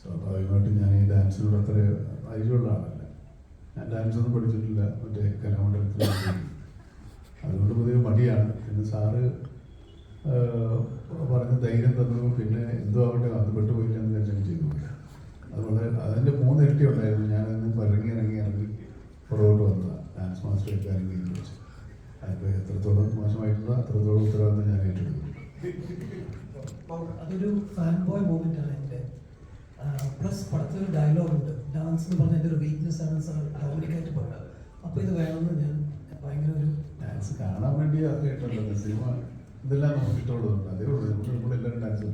സ്വാഭാവികമായിട്ടും ഞാൻ ഈ ഡാൻസിനോട് അത്ര പരിചയമുള്ള ആളല്ല. ഞാൻ ഡാൻസ് ഒന്നും പഠിച്ചിട്ടില്ല മറ്റേ കലാമണ്ഡലത്തിൽ അതുകൊണ്ട് പുതിയ മടിയാണ്. പിന്നെ സാറ് പറഞ്ഞ ധൈര്യം തന്നു പിന്നെ എന്തോ ആവട്ടെ അത് പെട്ടുപോയില്ല എന്ന് വിചാരിച്ചു ചെയ്തു. അത് അതിന്റെ മൂന്ന് ഇരട്ടി ഉണ്ടായിരുന്നു. ഞാൻ അതിന് പറങ്ങി ഇറങ്ങി ഇറങ്ങി പുറകോട്ട് വന്നതാണ് ഡാൻസ് മാസ്റ്റർ ഇറങ്ങി വെച്ച് അതിപ്പോൾ എത്രത്തോളം മോശമായിട്ടുള്ള അത്രത്തോളം ഉത്തരവാദിത്തം ഞാൻ ഏറ്റെടുക്കുന്നു. അതൊരു എന്റെ പ്ലസ് പടത്തിലൊരു ഡയലോഗ് ഉണ്ട്. ഡാൻസ് എന്ന് പറഞ്ഞ എന്റെ ഒരു വീക്ക്നെസ് ആണ് സാർ ഡോമിനിക്കായിട്ട് പറഞ്ഞത് അപ്പോൾ ഇത് വേണമെന്ന് ഞാൻ ഭയങ്കര ഒരു ഡാൻസ് കാണാൻ വേണ്ടി കേട്ടല്ലോ സിനിമ ഇതെല്ലാം നമുക്ക് ഇഷ്ടമുള്ളതുണ്ട് അതേ ഉള്ളൂ. നമുക്ക് നമ്മളെല്ലാവരും ഡാൻസ്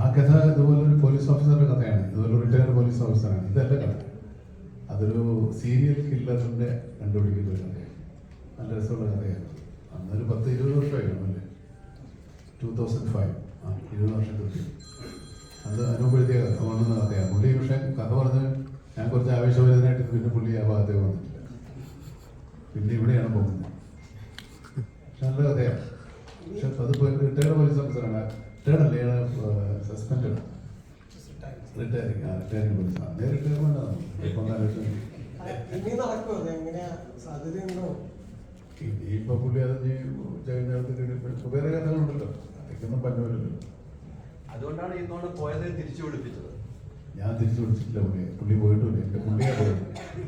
ആ കഥ ഇതുപോലെ ഒരു പോലീസ് ഓഫീസറുടെ കഥയാണ്. ഇതുപോലെ റിട്ടയർഡ് പോലീസ് ഓഫീസറാണ് ഇതല്ല കഥ. അതൊരു സീരിയൽ കില്ലറിന്റെ കണ്ടുപിടിക്കുന്ന ഒരു കഥയാണ്. നല്ല രസമുള്ള കഥയാണ്. അന്നൊരു പത്ത് ഇരുപത് വർഷമായിരുന്നു അല്ലേ ടൂ തൗസൻഡ് ഫൈവ് ഇരുപത് വർഷം കൃത്യം അത് അനുഭവപ്പെടുത്തിയ കൊണ്ടുവന്ന കഥയാണ് പുള്ളി പക്ഷേ കഥ പറഞ്ഞ് ഞാൻ കുറച്ച് ആവേശഭരിതനായിട്ട് പിന്നെ പുള്ളി ആ ഭാഗത്തേക്ക് വന്നിട്ടില്ല. പിന്നെ ഇവിടെയാണ് പോകുന്നത്. പക്ഷെ നല്ല കഥയാണ്. പക്ഷെ അത് റിട്ടയർഡ് പോലീസ് ഓഫീസറാണ് റിട്ടയർഡ് അല്ലേ? സസ്പെൻഡ് റിട്ടയറിങ് ആ റിട്ടയറിങ് പോലീസ് അതേ റിട്ടയർമെന്റ് ആണ് ഇപ്പം ആലോചിച്ച് ഇനി നടക്കുമോ അത് എങ്ങനെയാ? സാധ്യതയുണ്ടോ? ഇപ്പൊ പുള്ളി അത് കഴിഞ്ഞ വേറെ കഥകളുണ്ടല്ലോ. അതൊക്കെയൊന്നും പറ്റുമല്ലോ അതുകൊണ്ടാണ് ഈ തവണ പോയത് തിരിച്ചു വിളിപ്പിച്ചത്. ഞാൻ തിരിച്ചു വിളിച്ചിട്ടില്ല പുള്ളിയെ പുള്ളി പോയിട്ടില്ല എന്റെ പുള്ളിയെ പോയത്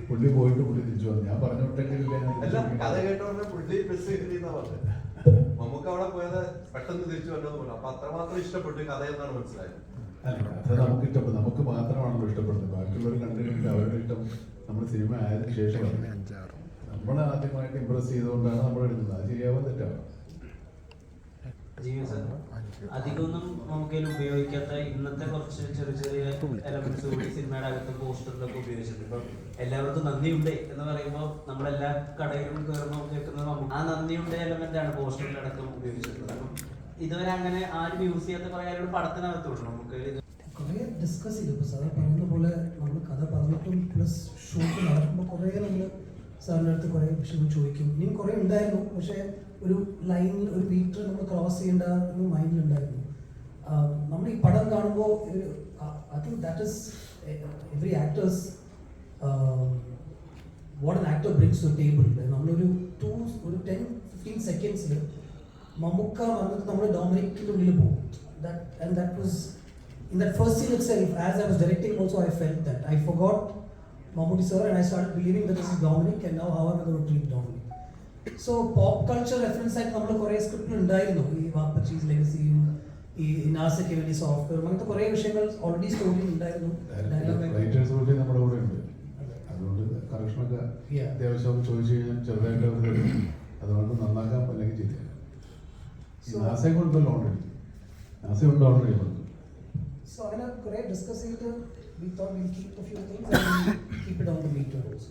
പുള്ളി പോയിട്ട് പുള്ളി തിരിച്ചു വന്നു. ഞാൻ പറഞ്ഞു വിട്ടെങ്കിലില്ല അല്ല കഥ കേട്ടോടെ കേട്ടോണ്ട് പുള്ളി ബസ് പറഞ്ഞത് നമുക്ക് അവിടെ പോയത് പെട്ടെന്ന് തിരിച്ചു വന്നത് പോലെ അപ്പൊ അത്രമാത്രം ഇഷ്ടപ്പെട്ടു കഥ എന്നാണ് മനസ്സിലായത്. അല്ല അത് നമുക്ക് ഇഷ്ടപ്പെടും നമുക്ക് മാത്രമാണല്ലോ ഇഷ്ടപ്പെടുന്നത്. ബാക്കിയുള്ളവർ കണ്ടു അവരുടെ ഇഷ്ടം നമ്മുടെ സിനിമ ആയതിനു ശേഷം നമ്മൾ ആദ്യമായിട്ട് ഇമ്പ്രസ് ചെയ്തുകൊണ്ടാണ് നമ്മൾ എടുക്കുന്നത് അത് ശരിയാവാൻ സാർ അധികമൊന്നും നമുക്ക് ഉപയോഗിക്കാത്ത ഇന്നത്തെ കുറച്ച് ചെറിയ ചെറിയ എലമെന്റ്സ് കൂടി സിനിമയുടെ അകത്ത് പോസ്റ്ററിലൊക്കെ ഉപയോഗിച്ചിട്ടുണ്ട്. ഇപ്പം എല്ലാവർക്കും നന്ദിയുണ്ട് എന്ന് പറയുമ്പോൾ നമ്മളെല്ലാ കടയിലും കയറുമ്പോൾ കേൾക്കുന്നത് നമുക്ക് ആ നന്ദിയുണ്ട് എലമെന്റ് ആണ് പോസ്റ്ററിലടക്കം ഉപയോഗിച്ചിട്ടുള്ളത്. അപ്പം ഇതുവരെ അങ്ങനെ ആരും യൂസ് ചെയ്യാത്ത കുറെ കാര്യങ്ങൾ പടത്തിനകത്തുള്ളൂ നമുക്ക് കുറേ ഡിസ്കസ് ചെയ്തു ഇപ്പോൾ സാർ പറയുന്ന പോലെ നമ്മൾ കഥ പറഞ്ഞിട്ടും പ്ലസ് ഷൂട്ട് നടക്കുമ്പോൾ കുറേ നമ്മൾ സാറിന്റെ അടുത്ത് കുറേ വിഷയങ്ങൾ ചോദിക്കും. ഇനിയും കുറേ ഉണ്ടായിരുന്നു. പക്ഷേ ഒരു ലൈനിൽ ഒരു മീറ്റർ നമ്മൾ ക്രോസ് ചെയ്യേണ്ട ഒരു മൈൻഡിലുണ്ടായിരുന്നു നമ്മൾ ഈ പടം കാണുമ്പോൾ I think that is every actors what an actor brings to table നമ്മളൊരു ടു ഒരു ടെൻ ഫിഫ്റ്റീൻ സെക്കൻഡ്സിൽ മമ്മൂക്ക വന്നിട്ട് നമ്മൾ ഡോമിനിക്കിന്റെ ഉള്ളിൽ പോകും. That and that was in that first scene itself, as I was directing also, I felt that. I forgot Mammootty sir and I started believing that this is Dominic and now how am I so pop culture reference ആയിട്ട് നമ്മൾ കുറേ സ്ക്രിപ്റ്റിൽ ഉണ്ടായിരുന്നു. ഈ വാപ്പച്ചീസ് ലെഗസിയും ഈ നാസയ്ക്ക് വേണ്ടി software അങ്ങനത്തെ കുറേ വിഷയങ്ങൾ ഓൾറെഡി സ്റ്റോറിയിൽ ഉണ്ടായിരുന്നു. അതുകൊണ്ട് കറക്ഷനൊക്കെ. അത്യാവശ്യം ചോദിച്ചു കഴിഞ്ഞാൽ ചെറുതായിട്ട് അവർ അതുകൊണ്ട് നന്നാക്കാൻ അല്ലെങ്കിൽ So- നാസയെ കൊണ്ടല്ലോ ഓൾറെഡി നാസ ഉണ്ട് ഓൾറെഡി സോ അങ്ങനെ കുറേ ഡിസ്കസ് ചെയ്ത് we thought will keep a few things and keep it on the meter also